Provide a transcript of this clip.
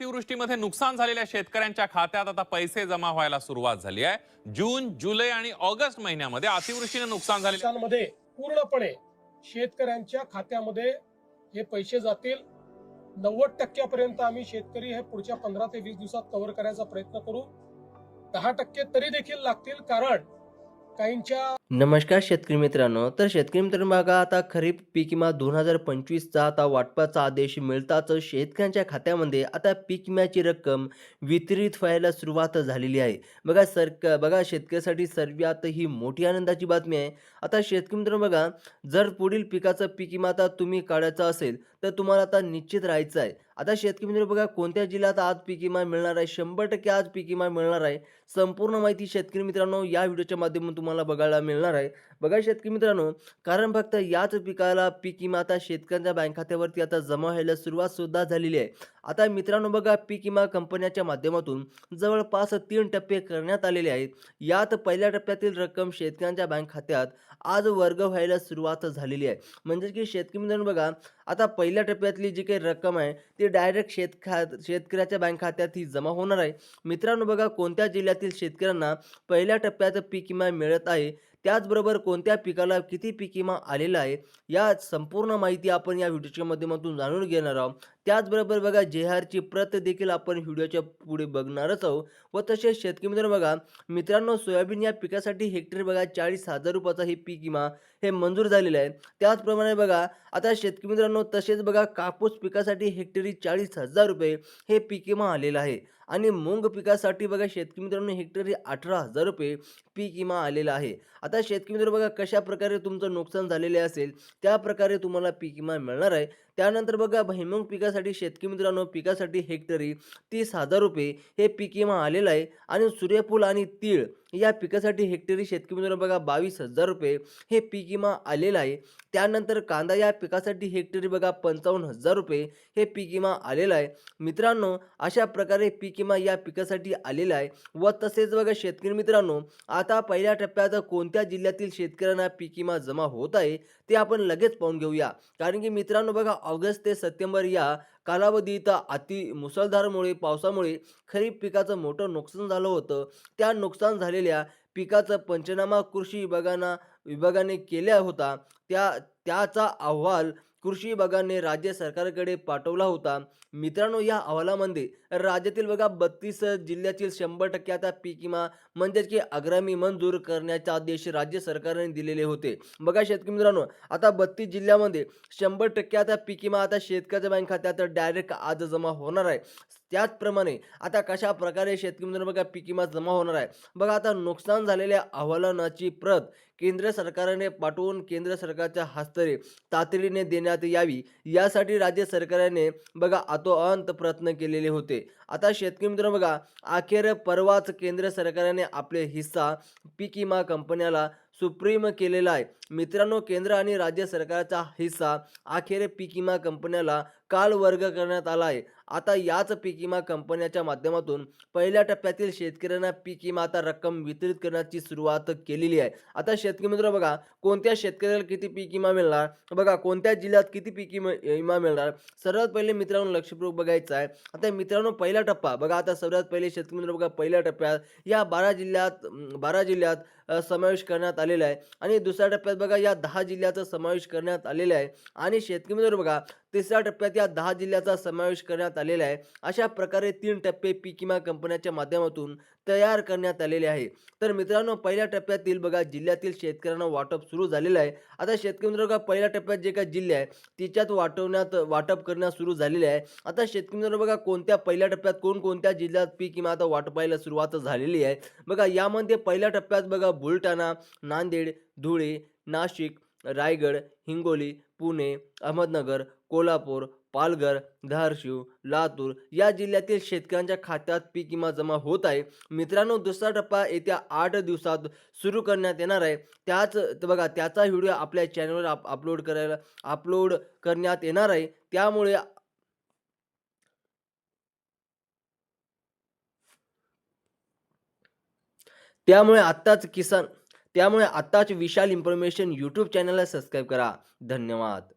अतिवृष्टीमध्ये नुकसान झालेल्या शेतकऱ्यांच्या खात्यात आता पैसे जमा व्हायला सुरुवात झाली आहे. जून जुलै आणि ऑगस्ट महिन्यामध्ये अतिवृष्टीने नुकसान झाले पूर्णपणे शेतकऱ्यांच्या खात्यामध्ये हे पैसे जातील. नव्वद टक्क्यापर्यंत आम्ही शेतकरी हे पुढच्या पंधरा ते वीस दिवसात कव्हर करायचा प्रयत्न करू. दहा टक्के तरी देखील लागतील कारण काहींच्या नमस्कार शेतकरी मित्रांनो. तर शेतकरी मित्रांनो बघा आता खरीप पीक विमा दोन हजार पंचवीसचा आता वाटपाचा आदेश मिळताच शेतकऱ्यांच्या खात्यामध्ये आता पीक विम्याची रक्कम वितरित व्हायला सुरुवात झालेली आहे. बघा सरक बघा शेतकऱ्यासाठी सर्वात ही मोठी आनंदाची बातमी आहे. आता शेतकरी मित्रांनो बघा जर पुढील पिकाचं पीक विमा आता तुम्ही काढायचा असेल तर तुम्हाला आता निश्चित राहायचं आहे. आता शेतकरी मित्र बघा कोणत्या जिल्ह्यात आज पीक विमा मिळणार आहे? शंभर टक्के आज पीक विमा मिळणार आहे. संपूर्ण माहिती शेतकरी मित्रांनो या व्हिडिओच्या माध्यमातून तुम्हाला बघायला मिळणार आहे. बघा शेतकरी मित्रांनो कारण फक्त याच पिकाला पीक विमा आता शेतकऱ्यांच्या बँक खात्यावरती आता जमा व्हायला सुरुवात सुद्धा झालेली आहे. आता मित्रांनो बघा पीक विमा कंपन्याच्या माध्यमातून जवळपास तीन टप्पे करण्यात आलेले आहेत. यात पहिल्या टप्प्यातील रक्कम शेतकऱ्यांच्या बँक खात्यात आज वर्ग व्हायला सुरुवात झालेली आहे. म्हणजे की शेतकरी मित्रांनो बघा आता पहिल्या टप्प्यातली जी काही रक्कम आहे ती डायरेक्ट शेत शेतकऱ्याच्या बँक खात्यात ही जमा होणार आहे. मित्रांनो बघा कोणत्या जिल्ह्यातील शेतकऱ्यांना पहिल्या टप्प्यात पीक विमा मिळत आहे त्याचबरोबर कोणत्या पिकाला किती पीक विमा आलेला आहे या संपूर्ण माहिती आपण या व्हिडिओच्या माध्यमातून जाणून घेणार आहोत. त्याचबरोबर बघा जेहारची प्रत देखील आपण व्हिडिओच्या पुढे बघणारच आहोत. व तसेच शेतकरी मित्र बघा मित्रांनो सोयाबीन या पिकासाठी हेक्टर बघा चाळीस हजार रुपयाचा हे पीक विमा हे मंजूर झालेलं आहे. त्याचप्रमाणे बघा आता शेतकरी मित्रांनो तसेच बघा कापूस पिकासाठी हेक्टरी चाळीस हजार रुपये हे पीक विमा आलेलं आहे. आणि मूग पिकासाठी बघा शेतकरी मित्रांनो हेक्टरी अठरा हजार रुपये पीक विमा आलेला आहे. आता शेतकरी मित्र बघा कशा प्रकारे तुमचं नुकसान झालेले असेल त्या प्रकारे तुम्हाला पीक विमा मिळणार आहे. त्यानंतर बघा भैमुंग पिकासाठी शेतकरी मित्रांनो पिकासाठी हेक्टरी तीस हजार रुपये हे पीक विमा आलेलं आहे. आणि सूर्यफूल आणि तीळ या पिकासाठी हेक्टरी शेतकरी मित्रांनो बघा बावीस हजार रुपये हे पीक विमा आलेलं आहे. त्यानंतर कांदा या पिकासाठी हेक्टरी बघा पंचावन्न हजार रुपये हे पीक विमा आलेलं आहे. मित्रांनो अशा प्रकारे पीक विमा या पिकासाठी आलेला आहे व तसेच बघा शेतकरी मित्रांनो आता पहिल्या टप्प्यात कोणत्या जिल्ह्यातील शेतकऱ्यांना पीक विमा जमा होत आहे ते आपण लगेच पाहून घेऊया. कारण की मित्रांनो बघा ऑगस्ट ते सप्टेंबर या कालावधीत अति मुसळधारमुळे पावसामुळे खरीप पिकाचं मोठं नुकसान झालं होतं. त्या नुकसान झालेल्या पिकाचा पंचनामा कृषी विभागांना विभागाने केला होता. त्या त्याचा अहवाल कृषी विभागाने राज्य सरकारकडे पाठवला होता. मित्रांनो या अहवालामध्ये राज्यातील बघा बत्तीस जिल्ह्यातील शंभर टक्के आता पीक विमा म्हणजेच की अग्रामी मंजूर करण्याचे आदेश राज्य सरकारने दिलेले होते. बघा शेतकरी मित्रांनो आता बत्तीस जिल्ह्यामध्ये शंभर टक्के आता पीक विमा आता शेतकऱ्याच्या बँक खात्यात डायरेक्ट आज जमा होणार आहे. त्याचप्रमाणे आता कशा प्रकारे शेतकरी मित्रांनो बघा पीक विमा जमा होणार आहे? बघा आता नुकसान झालेल्या अहवालाची प्रत केंद्र सरकारने पाठवून केंद्र सरकारच्या हस्ते तातडीने देण्यात यावी. यासाठी राज्य सरकारने बघा अतोअंत प्रयत्न केलेले होते. आता शेतकरी मित्रांनो बघा अखेर परवाच केंद्र सरकारने आपले हिस्सा पीक विमा कंपन्याला सुप्रीम केलेला आहे. मित्रांनो केंद्र आणि राज्य सरकारचा हिस्सा अखेर पीक विमा कंपन्याला काल वर्ग करण्यात आला आहे. आता याच पीक विमा कंपन्याच्या माध्यमातून पहिल्या टप्प्यातील शेतकऱ्यांना पीक विमा आता रक्कम वितरित करण्याची सुरुवात केलेली आहे. आता शेतकरी मित्र बघा कोणत्या शेतकऱ्याला किती पीक विमा मिळणार? बघा कोणत्या जिल्ह्यात किती पीक विमा विमा मिळणार? सर्वात पहिले मित्रांनो लक्षपूर्वक बघायचं आहे. आता मित्रांनो पहिला टप्पा बघा आता सर्वात पहिले शेतकरी मित्र बघा पहिल्या टप्प्यात या बारा जिल्ह्यात बारा जिल्ह्यात समावेश करण्यात आलेला आहे. आणि दुसऱ्या टप्प्यात बघा या दहा जिल्ह्याचा समावेश करण्यात आलेला आहे. आणि शेतकरी मित्र बघा तिसऱ्या टप्प्यात या दहा जिल्ह्याचा समावेश करण्यात आलेला आहे. अशा प्रकारे तीन टप्पे पीक विमा कंपन्याच्या माध्यमातून तयार करण्यात आलेले आहे. तर मित्रांनो पहिल्या टप्प्यातील बघा जिल्ह्यातील शेतकऱ्यांना वाटप सुरू झालेलं आहे. आता शेतकरी मित्र बघा पहिल्या टप्प्यात जे काही जिल्हे आहे तिच्यात वाटवण्यात वाटप करण्यास सुरू झालेले आहे. आता शेतकरी मित्र बघा कोणत्या पहिल्या टप्प्यात कोणकोणत्या जिल्ह्यात पीक विमा आता वाटपायला सुरुवात झालेली आहे? बघा यामध्ये पहिल्या टप्प्यात बघा बुलढाणा नांदेड धुळे नाशिक रायगड हिंगोली पुणे अहमदनगर कोल्हापूर पालघर धारशिव लातूर या जिल्ह्यातील शेतकऱ्यांच्या खात्यात पीक विमा जमा होत आहे. मित्रांनो दुसरा टप्पा येत्या आठ दिवसात सुरू करण्यात येणार आहे. त्याच बघा त्याचा व्हिडिओ आपल्या चॅनलवर आप अपलोड करायला अपलोड करण्यात येणार आहे. त्यामुळे त्यामुळे आत्ताच किसान त्यामुळे आत्ताच विशाल इन्फॉर्मेशन यूट्यूब चॅनलला सबस्क्राईब करा. धन्यवाद.